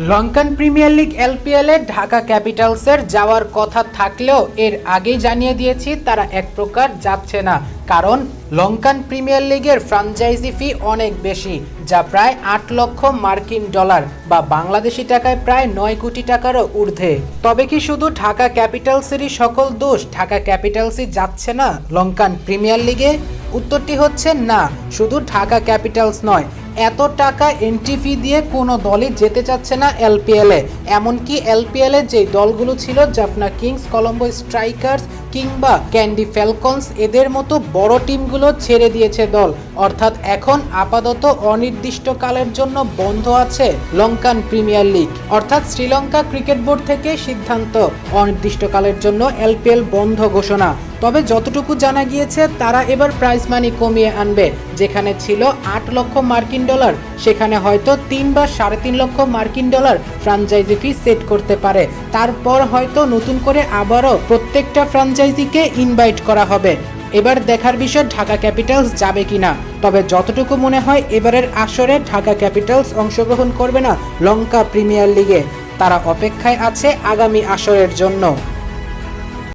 Lankan premier league LPL Dhaka ক্যাপিটালসের যাওয়ার কথা থাকলেও এর আগেই জানিয়ে দিয়েছি, তারা এক প্রকার যাচ্ছে না। কারণ লঙ্কান প্রিমিয়ার লিগের ফ্রাঞ্চাইজি ফি অনেক বেশি, যা প্রায় আট লক্ষ মার্কিন ডলার বা বাংলাদেশি টাকায় প্রায় নয় কোটি টাকারও ঊর্ধ্বে। তবে কি শুধু ঢাকা ক্যাপিটালসেরই সকল দোষ ঢাকা ক্যাপিটালসই যাচ্ছে না লঙ্কান প্রিমিয়ার লিগে? উত্তরটি হচ্ছে না, শুধু ঢাকা ক্যাপিটালস নয় এত টাকা এন্ট্রি ফি দিয়ে কোনো দলই যেতে চাচ্ছে না এলপিএলে এমনকি এলপিএলে যে দলগুলো ছিল, জাফনা কিংস কলম্বো স্ট্রাইকার্স কিংবা ক্যান্ডি ফ্যালকনস, এদের মতো বড় টিমগুলো ছেড়ে দিয়েছে দল। অর্থাৎ এখন আপাতত অনির্দিষ্টকালের জন্য বন্ধ আছে লঙ্কান প্রিমিয়ার লিগ। অর্থাৎ শ্রীলঙ্কা ক্রিকেট বোর্ড থেকে সিদ্ধান্ত, অনির্দিষ্টকালের জন্য এলপিএল বন্ধ ঘোষণা। তবে যতটুকু জানা গিয়েছে, তারা এবার প্রাইজ মানি কমিয়ে আনবে। যেখানে ছিল আট লক্ষ মার্কিন ডলার, সেখানে হয়তো তিন বা সাড়ে তিন লক্ষ মার্কিন ডলার ফ্রাঞ্চাইজি ফি সেট করতে পারে। তারপর হয়তো নতুন করে আবারও প্রত্যেকটা ফ্রাঞ্চাইজিকে ইনভাইট করা হবে। এবার দেখার বিষয়, ঢাকা ক্যাপিটালস যাবে কিনা? তবে যতটুকু মনে হয়, এবারের আসরে ঢাকা ক্যাপিটালস অংশগ্রহণ করবে না লঙ্কা প্রিমিয়ার লিগে। তারা অপেক্ষায় আছে আগামী আসরের জন্য।